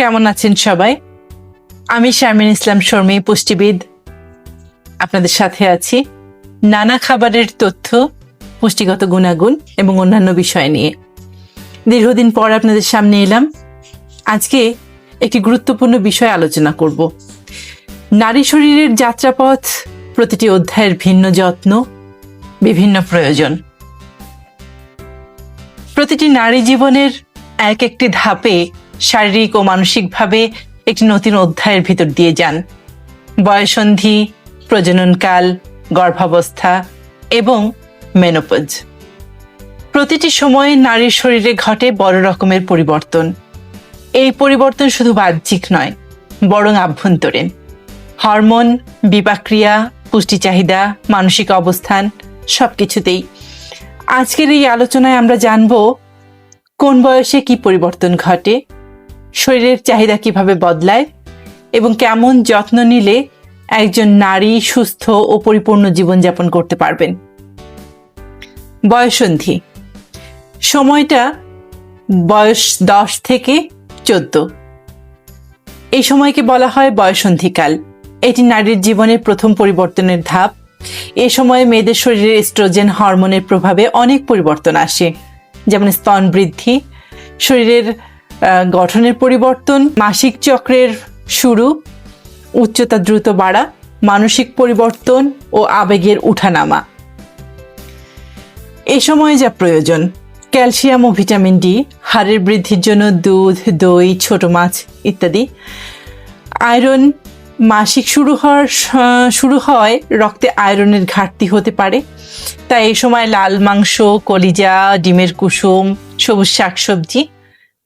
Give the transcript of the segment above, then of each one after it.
কেমন আছেন সবাই? আমি শারমিন ইসলাম শর্মী পুষ্টিবিদ। আপনাদের সাথে আছি নানা খাবারের তথ্য, পুষ্টিগত গুণাগুণ এবং অন্যান্য বিষয় নিয়ে। দীর্ঘদিন পর আপনাদের সামনে এলাম। আজকে একটি গুরুত্বপূর্ণ বিষয় আলোচনা করব। নারী শরীরের যাত্রাপথ, প্রতিটি অধ্যায়ের ভিন্ন যত্ন, বিভিন্ন প্রয়োজন। প্রতিটি নারী জীবনের এক একটি ধাপে শারীরিক ও মানসিকভাবে একটি নতুন অধ্যায়ের ভিতর দিয়ে যান। বয়সন্ধি, প্রজননকাল, গর্ভাবস্থা এবং মেনোপজ। প্রতিটি সময়ে নারীর শরীরে ঘটে বড় রকমের পরিবর্তন। এই পরিবর্তন শুধু বাহ্যিক নয়, বরং আভ্যন্তরীণ। হরমোন, বিপাক্রিয়া পুষ্টি চাহিদা মানসিক অবস্থান সব কিছুতেই আজকের এই আলোচনায় আমরা জানব কোন বয়সে কি পরিবর্তন ঘটে শরীরের চাহিদা কীভাবে বদলায় এবং কেমন যত্ন নিলে একজন নারী সুস্থ ও পরিপূর্ণ জীবনযাপন করতে পারবেন। বয়সন্ধি। সময়টা বয়স দশ থেকে চোদ্দ। এই সময়কে বলা হয় বয়সন্ধিকাল। এটি নারীর জীবনের প্রথম পরিবর্তনের ধাপ। এ সময়ে মেয়েদের শরীরে এস্ট্রোজেন হরমোনের প্রভাবে অনেক পরিবর্তন আসে। যেমন স্তন বৃদ্ধি, শরীরের গঠনের পরিবর্তন, মাসিক চক্রের শুরু, উচ্চতা দ্রুত বাড়া, মানসিক পরিবর্তন ও আবেগের উঠানামা। এই সময়ে যা প্রয়োজন, ক্যালসিয়াম ও ভিটামিন ডি, হাড়ের বৃদ্ধির জন্য দুধ, দই, ছোট মাছ ইত্যাদি। আয়রন মাসিক শুরু হওয়ার শুরু হয় রক্তে আয়রনের ঘাটতি হতে পারে। তাই এই সময় লাল মাংস, কলিজা, ডিমের কুসুম, সবুজ শাকসবজি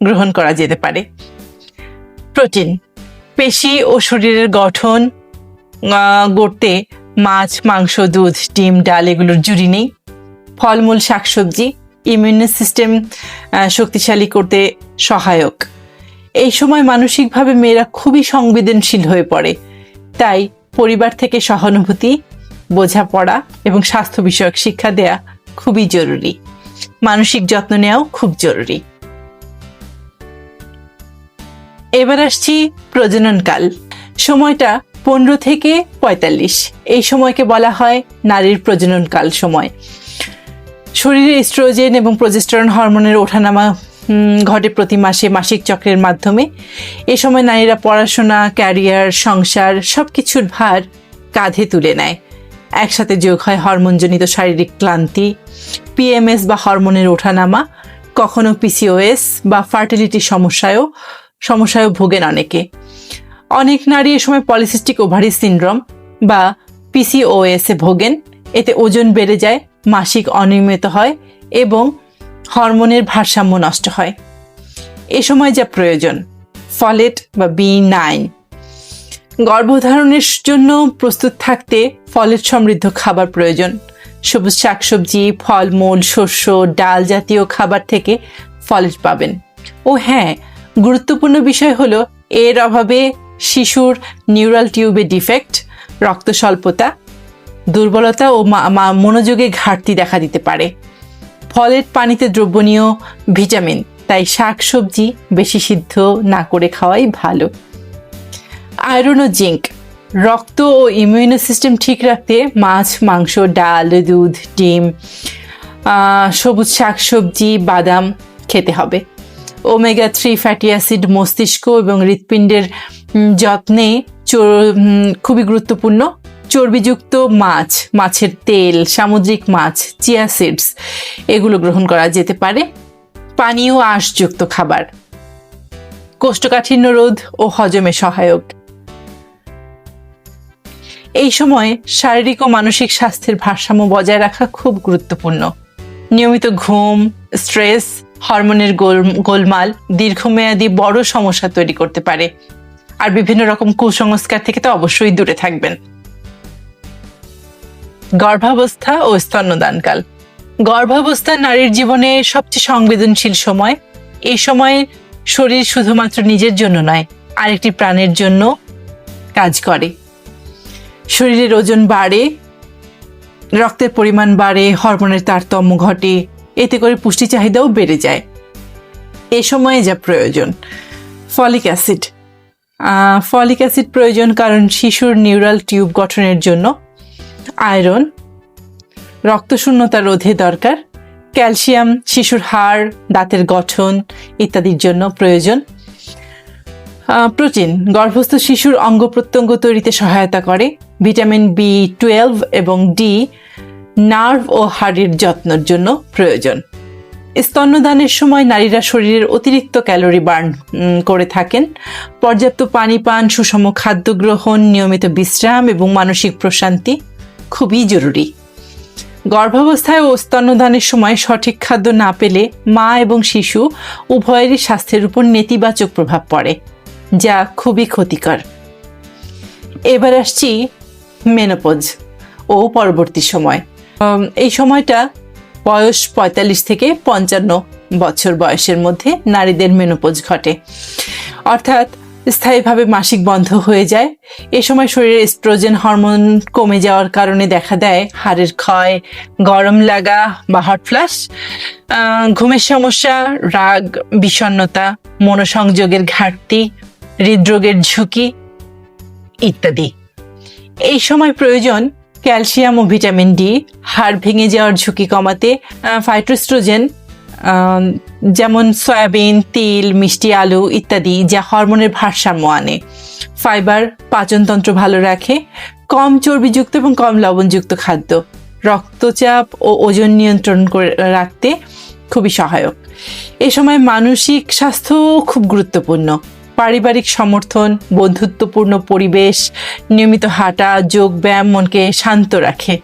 গ্রহণ করা যেতে পারে। প্রোটিন, পেশি ও শরীরের গঠন গড়তে মাছ, মাংস, দুধ, ডিম, ডাল এগুলোর জুড়ি নেই। ফলমূল, শাকসবজি ইমিউন সিস্টেম শক্তিশালী করতে সহায়ক। এই সময় মানসিকভাবে মেয়েরা খুবই সংবেদনশীল হয়ে পড়ে। তাই পরিবার থেকে সহানুভূতি, বোঝাপড়া এবং স্বাস্থ্য বিষয়ক শিক্ষা দেয়া খুবই জরুরি। মানসিক যত্ন নেওয়াও খুব জরুরি। এবার আসছি প্রজননকাল সময়টা পনেরো থেকে পঁয়তাল্লিশ। এই সময়কে বলা হয় নারীর প্রজননকাল সময়। শরীরে স্ট্রোজেন এবং প্রজেস্টেরন হরমোনের ওঠানামা ঘটে প্রতি মাসে মাসিক চক্রের মাধ্যমে। এ সময় নারীরা পড়াশোনা ক্যারিয়ার সংসার সব কিছুর ভার কাঁধে তুলে নেয়। একসাথে যোগ হয় হরমোনজনিত শারীরিক ক্লান্তি পিএমএস বা হরমোনের ওঠানামা, কখনো পিসিওএস বা ফার্টিলিটি সমস্যায়ও সমস্যায়ও ভোগেন অনেকে। অনেক নারী এ সময় পলিসিস্টিক ওভারি সিনড্রোম বা পিসিওএস ভোগেন। এতে ওজন বেড়ে যায়, মাসিক অনিয়মিত হয় এবং হরমোনের ভারসাম্য নষ্ট হয়। এ সময় যা প্রয়োজন, ফলেট বা বি নাইন। গর্ভধারণের জন্য প্রস্তুত থাকতে ফলেট সমৃদ্ধ খাবার প্রয়োজন। সবুজ শাকসবজি, ফলমূল, শস্য, ডাল জাতীয় খাবার থেকে ফলেট পাবেন। ও হ্যাঁ গুরুত্বপূর্ণ বিষয় হলো এর অভাবে শিশুর নিউরাল টিউবে ডিফেক্ট, রক্ত স্বল্পতা, দুর্বলতা ও মনোযোগে ঘাটতি দেখা দিতে পারে। ফলের পানিতে দ্রবণীয় ভিটামিন, তাই শাক সবজি বেশি সিদ্ধ না করে খাওয়াই ভালো। আয়রন ও জিঙ্ক, রক্ত ও ইমিউনো সিস্টেম ঠিক রাখতে মাছ, মাংস, ডাল, দুধ, ডিম সবুজ শাক সবজি বাদাম খেতে হবে। ওমেগা থ্রি ফ্যাটি অ্যাসিড মস্তিষ্ক এবং হৃৎপিণ্ডের যত্নে খুবই গুরুত্বপূর্ণ। চর্বিযুক্ত মাছ, মাছের তেল, সামুদ্রিক মাছ চিয়া সিডস এগুলো গ্রহণ করা যেতে পারে। পানীয় আঁশযুক্ত খাবার। কোষ্ঠকাঠিন্য রোধ ও হজমে সহায়ক। এই সময় শারীরিক ও মানসিক স্বাস্থ্যের ভারসাম্য বজায় রাখা খুব গুরুত্বপূর্ণ। নিয়মিত ঘুম স্ট্রেস হরমোনের গোল- গোলমাল, দীর্ঘমেয়াদী বড় সমস্যা তৈরি করতে পারে। আর বিভিন্ন রকম কুসংস্কার থেকে তো অবশ্যই দূরে থাকবেন। গর্ভাবস্থা ও স্তন্যদানকাল। গর্ভাবস্থা নারীর জীবনে সবচেয়ে সংবেদনশীল সময়। এই সময় শরীর শুধুমাত্র নিজের জন্য নয়, আরেকটি প্রাণের জন্য কাজ করে। শরীরের ওজন বাড়ে, রক্তের পরিমাণ বাড়ে, হরমোনের তারতম্য ঘটে এতে করে পুষ্টি চাহিদাও বেড়ে যায়। এ সময়ে যা প্রয়োজন। Folic acid. ফলিক অ্যাসিড প্রয়োজন কারণ শিশুর নিউরাল টিউব গঠনের জন্য। আয়রন। রক্তশূন্যতা রোধে দরকার। ক্যালসিয়াম, শিশুর হাড়, দাঁতের গঠন ইত্যাদির জন্য প্রয়োজন। প্রোটিন। গর্ভস্থ শিশুর অঙ্গ প্রত্যঙ্গ তৈরিতে সহায়তা করে। ভিটামিন বি টুয়েলভ এবং ডি নার্ভ ও হাড়ের যত্নের জন্য প্রয়োজন। স্তন্যদানের সময় নারীরা শরীরের অতিরিক্ত ক্যালোরি বার্ন করে থাকেন। পর্যাপ্ত পানি পান, সুষম খাদ্য গ্রহণ, নিয়মিত বিশ্রাম এবং মানসিক প্রশান্তি খুবই জরুরি। গর্ভাবস্থায় ও স্তন্যদানের সময় সঠিক খাদ্য না পেলে মা এবং শিশু উভয়েরই স্বাস্থ্যের উপর নেতিবাচক প্রভাব পড়ে, যা খুবই ক্ষতিকর। এবার আসছি মেনোপজ ও পরবর্তী সময়। এই সময়টা বয়স পঁয়তাল্লিশ থেকে পঞ্চান্ন বছর বয়সের মধ্যে নারীদের মেনোপোজ ঘটে। অর্থাৎ স্থায়ীভাবে মাসিক বন্ধ হয়ে যায়। এ সময় শরীরে স্ট্রোজেন হরমোন কমে যাওয়ার কারণে দেখা দেয় হাড়ের ক্ষয়, গরম লাগা বা হট ফ্লাশ ঘুমের সমস্যা, রাগ, বিষণ্ণতা, মনোসংযোগের ঘাটতি, হৃদরোগের ঝুঁকি ইত্যাদি। এই সময় প্রয়োজন ক্যালসিয়াম ও ভিটামিন ডি, হাড় ভেঙে যাওয়ার ঝুঁকি কমাতে ফাইটোস্ট্রোজেন যেমন সয়াবিন, তেল, মিষ্টি, আলু ইত্যাদি যা হরমোনের ভারসাম্য আনে। ফাইবার পাচনতন্ত্র ভালো রাখে, কম চর্বিযুক্ত এবং কম লবণযুক্ত খাদ্য। রক্তচাপ ও ওজন নিয়ন্ত্রণ করে রাখতে খুবই সহায়ক। এ সময় মানসিক স্বাস্থ্য খুব গুরুত্বপূর্ণ। পারিবারিক সমর্থন, বন্ধুত্বপূর্ণ পরিবেশ, নিয়মিত হাঁটা, যোগ ব্যায়াম মনকে শান্ত রাখে।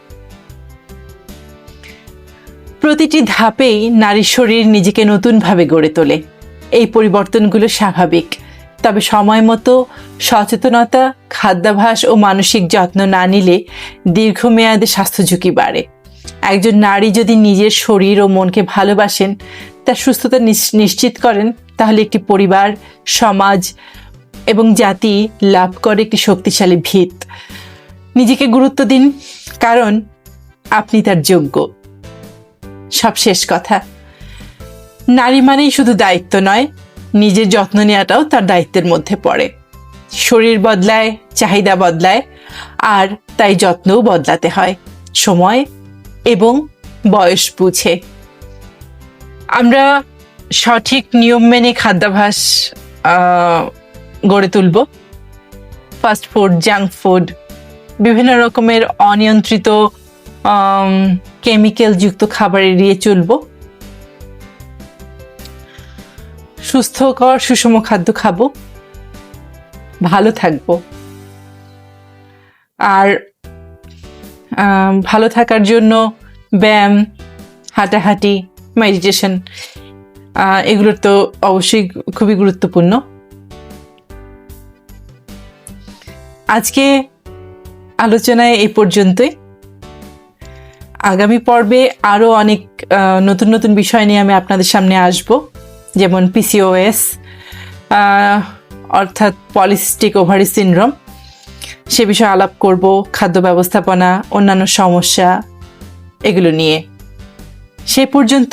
প্রতিটি ধাপেই নারীর শরীর নিজেকে নতুনভাবে গড়ে তোলে। এই পরিবর্তনগুলো স্বাভাবিক। তবে সময় মতো সচেতনতা, খাদ্যাভ্যাস ও মানসিক যত্ন না নিলে দীর্ঘমেয়াদে স্বাস্থ্য ঝুঁকি বাড়ে। একজন নারী যদি নিজের শরীর ও মনকে ভালোবাসেন, তার সুস্থতা নিশ- নিশ্চিত করেন তাহলে একটি পরিবার, সমাজ এবং জাতি লাভ করে একটি শক্তিশালী ভিত। নিজেকে গুরুত্ব দিন, কারণ আপনি তার যোগ্য। সব শেষ কথা। নারী মানেই শুধু দায়িত্ব নয়, নিজের যত্ন নেওয়াটাও তার দায়িত্বের মধ্যে পড়ে। শরীর বদলায়, চাহিদা বদলায়, আর তাই যত্নও বদলাতে হয়। সময় এবং বয়স বুঝে। আমরা সঠিক নিয়ম মেনে খাদ্যাভ্যাস আহ, গড়ে তুলব। ফাস্ট ফুড জাঙ্ক ফুড বিভিন্ন রকমের অনিয়ন্ত্রিত কেমিক্যাল যুক্ত খাবার এড়িয়ে চলব। সুস্থকর সুষম খাদ্য খাব। ভালো থাকব। আর ভালো থাকার জন্য ব্যায়াম হাঁটাহাঁটি মেডিটেশন এগুলোর তো অবশ্যই খুবই গুরুত্বপূর্ণ। আজকে আলোচনায় এই পর্যন্তই। আগামী পর্বে আরও অনেক নতুন নতুন বিষয় নিয়ে আমি আপনাদের সামনে আসব, যেমন পিসিওএস অর্থাৎ পলিস্টিক ওভারি সিনড্রোম। সে বিষয়ে আলাপ করব, খাদ্য ব্যবস্থাপনা, অন্যান্য সমস্যা, এগুলো নিয়ে। সে পর্যন্ত